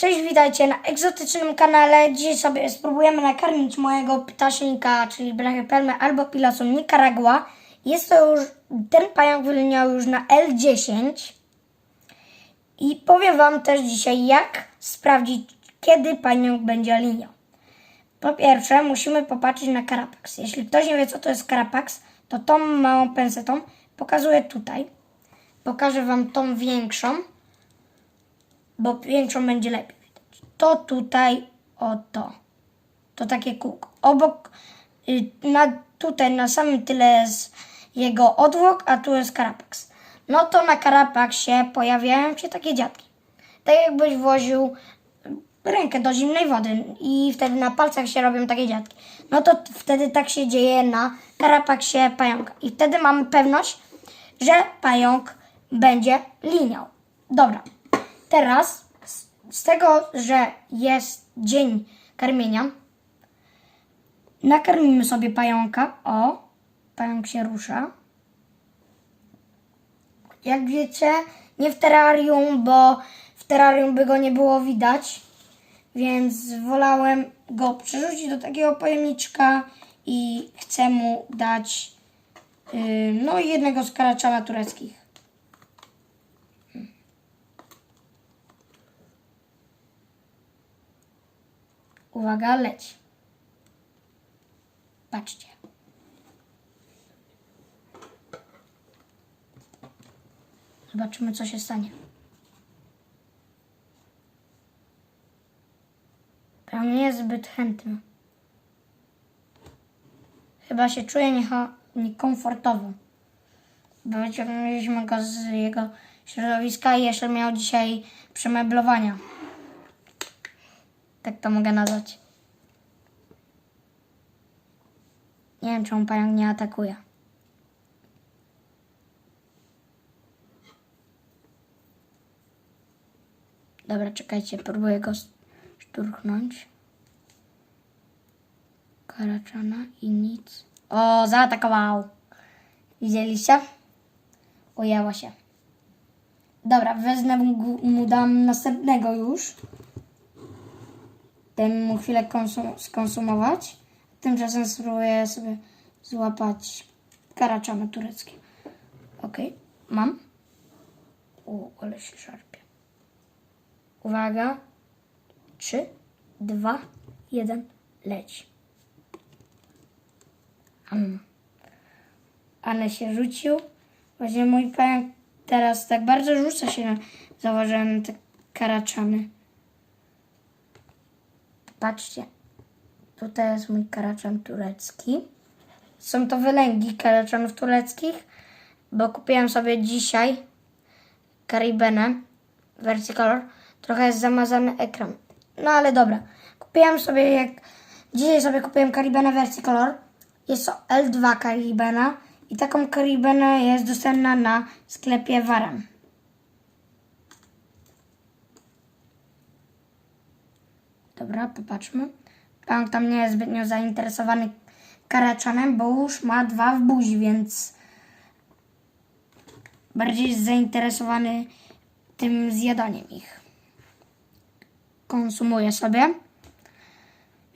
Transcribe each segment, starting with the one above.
Cześć, witajcie na egzotycznym kanale. Dzisiaj sobie spróbujemy nakarmić mojego ptasznika, czyli brachypelmę albo pilosum nicaragua. Jest to już, ten pająk wyliniał już na L10. I powiem Wam też dzisiaj, jak sprawdzić, kiedy pająk będzie liniał. Po pierwsze, musimy popatrzeć na Carapax. Jeśli ktoś nie wie, co to jest Carapax, to tą małą pensetą pokazuję tutaj. Pokażę Wam tą większą bo większą będzie lepiej widać. To tutaj, o to. To takie kółko. Obok, y, na, tutaj na samym tyle jest jego odwłok, a tu jest karapax. No to na karapaksie pojawiają się takie dziadki. Tak jakbyś włożył rękę do zimnej wody i wtedy na palcach się robią takie dziadki. No to wtedy tak się dzieje na karapaksie pająka. I wtedy mamy pewność, że pająk będzie liniał. Dobra. Teraz z- z tego, że jest dzień karmienia, nakarmimy sobie pająka. O, pająk się rusza. Jak wiecie, nie w terrarium, bo w terrarium by go nie było widać, więc wolałem go przerzucić do takiego pojemniczka i chcę mu dać yy, no jednego z karaczana tureckich. Uwaga, leć. Patrzcie. Zobaczymy, co się stanie. Pan nie jest zbyt chętny. Chyba się czuje niekomfortowo. Bo wyciągnęliśmy go z jego środowiska i jeszcze miał dzisiaj przemeblowania. Tak to mogę nazwać. Nie wiem, czemu pająk nie atakuje. Dobra, czekajcie, próbuję go szturchnąć. Karaczana i nic. O, zaatakował. Widzieliście? Ujęło się. Dobra, wezmę mu dam następnego już. Dajmy mu chwilę konsum- skonsumować. Tymczasem spróbuję sobie złapać karaczany turecki. Ok, mam. O, ale się szarpie. Uwaga. Trzy, dwa, jeden, leć. Am. Ale się rzucił. Właśnie mój pająk teraz tak bardzo rzuca się na, zauważyłem te karaczany. Patrzcie, tutaj jest mój karaczan turecki. Są to wylęgi karaczanów tureckich, bo kupiłem sobie dzisiaj Karibenę wersji kolor. Trochę jest zamazany ekran. No ale dobra. Kupiłem sobie jak... Dzisiaj sobie kupiłem Karibenę wersji kolor. Jest to L2 Karibena i taką Karibenę jest dostępna na sklepie Waram. Dobra, popatrzmy. Pan tam nie jest zbytnio zainteresowany karaczanem, bo już ma dwa w buzi, więc bardziej jest zainteresowany tym zjadaniem ich. Konsumuje sobie.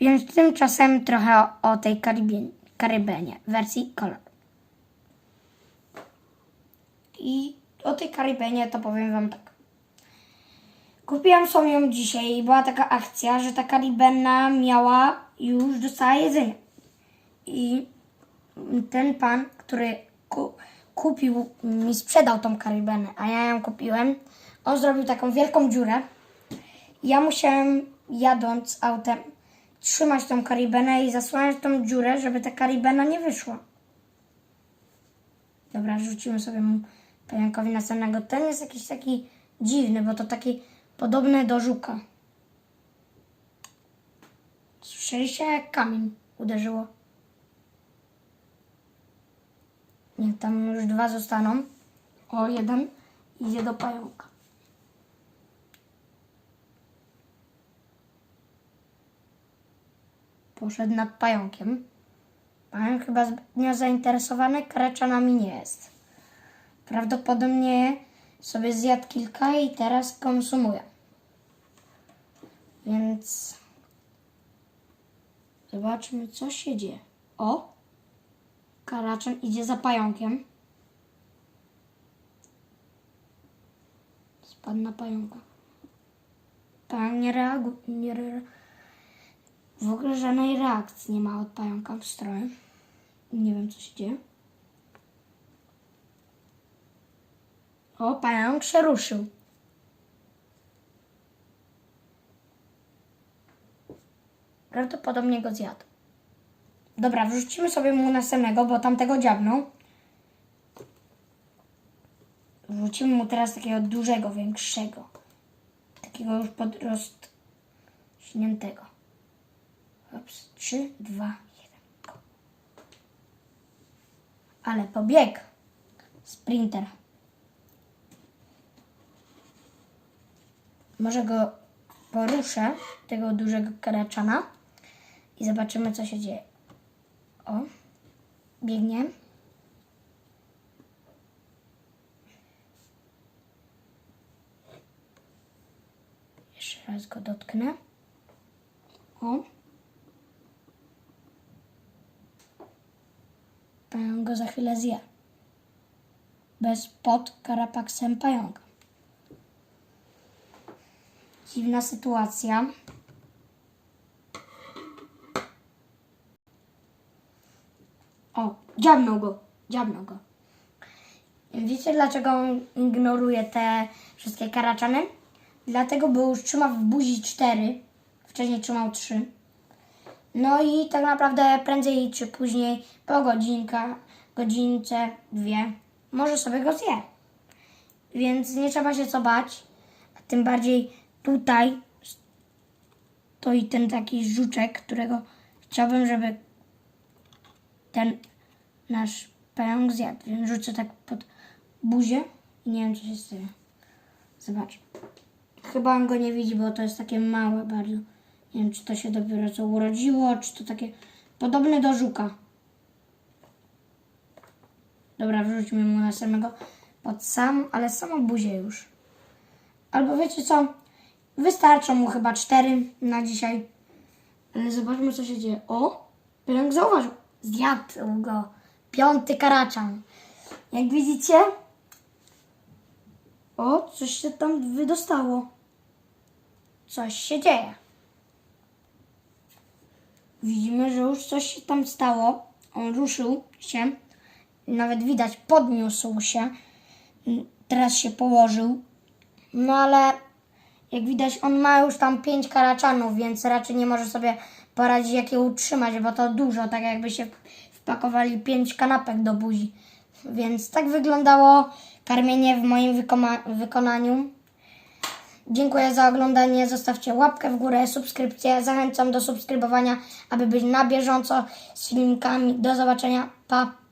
Więc tymczasem trochę o, tej Karibie, Karybenie, wersji kolor. I o tej Karybenie to powiem Wam tak. Kupiłam sobie ją dzisiaj i była taka akcja, że ta karibena miała już dostała jedzenie. I ten pan, który ku, kupił, mi sprzedał tą karibenę, a ja ją kupiłem, on zrobił taką wielką dziurę. Ja musiałem jadąc autem trzymać tą karibenę i zasłaniać tą dziurę, żeby ta karibena nie wyszła. Dobra, rzuciłem sobie mu następnego. Ten jest jakiś taki dziwny, bo to taki podobny do żuka. Słyszeliście jak kamień uderzyło? Niech tam już dwa zostaną. O, jeden idzie do pająka. Poszedł nad pająkiem. Pająk chyba zbytnio zainteresowany kareczanami nie jest. Prawdopodobnie sobie zjadł kilka i teraz konsumuje. Więc zobaczmy, co się dzieje. O! Karaczan idzie za pająkiem. Spadł na pająka. Pająk nie reaguje. Nie re... W ogóle żadnej reakcji nie ma od pająka w stroju. Nie wiem, co się dzieje. O, pająk się ruszył. Prawdopodobnie go zjadł. Dobra, wrzucimy sobie mu następnego, bo tamtego dziabnął. Wrzucimy mu teraz takiego dużego, większego. Takiego już podrośniętego. Trzy, dwa, jeden, go. Ale pobieg. Sprinter. Może go poruszę, tego dużego karaczana i zobaczymy, co się dzieje. O, biegnie. Jeszcze raz go dotknę. O. Pająk go za chwilę zje. Bez pod karapaksem pająka. Dziwna sytuacja. O, dziabnął go, dziabnął go. Wiecie dlaczego on ignoruje te wszystkie karaczany? Dlatego, bo już trzyma w buzi cztery, wcześniej trzymał trzy. No i tak naprawdę prędzej czy później, po godzinka, godzince, dwie, może sobie go zje. Więc nie trzeba się co bać. A tym bardziej tutaj stoi ten taki żuczek, którego chciałbym, żeby ten nasz pająk zjadł. Więc rzucę tak pod buzię i nie wiem, co się stanie. Zobacz. Chyba on go nie widzi, bo to jest takie małe bardzo. Nie wiem, czy to się dopiero co urodziło, czy to takie podobne do żuka. Dobra, wrzućmy mu następnego pod sam, ale samą buzię już. Albo wiecie co? Wystarczą mu chyba cztery na dzisiaj. Ale zobaczmy, co się dzieje. O! Pająk zauważył. Zjadł go. Piąty karaczan. Jak widzicie... O, coś się tam wydostało. Coś się dzieje. Widzimy, że już coś się tam stało. On ruszył się. Nawet widać, podniósł się. Teraz się położył. No ale jak widać, on ma już tam pięć karaczanów, więc raczej nie może sobie poradzić, jak je utrzymać, bo to dużo, tak jakby się wpakowali pięć kanapek do buzi. Więc tak wyglądało karmienie w moim wykonaniu. Dziękuję za oglądanie. Zostawcie łapkę w górę, subskrypcję. Zachęcam do subskrybowania, aby być na bieżąco z filmikami. Do zobaczenia. Pa!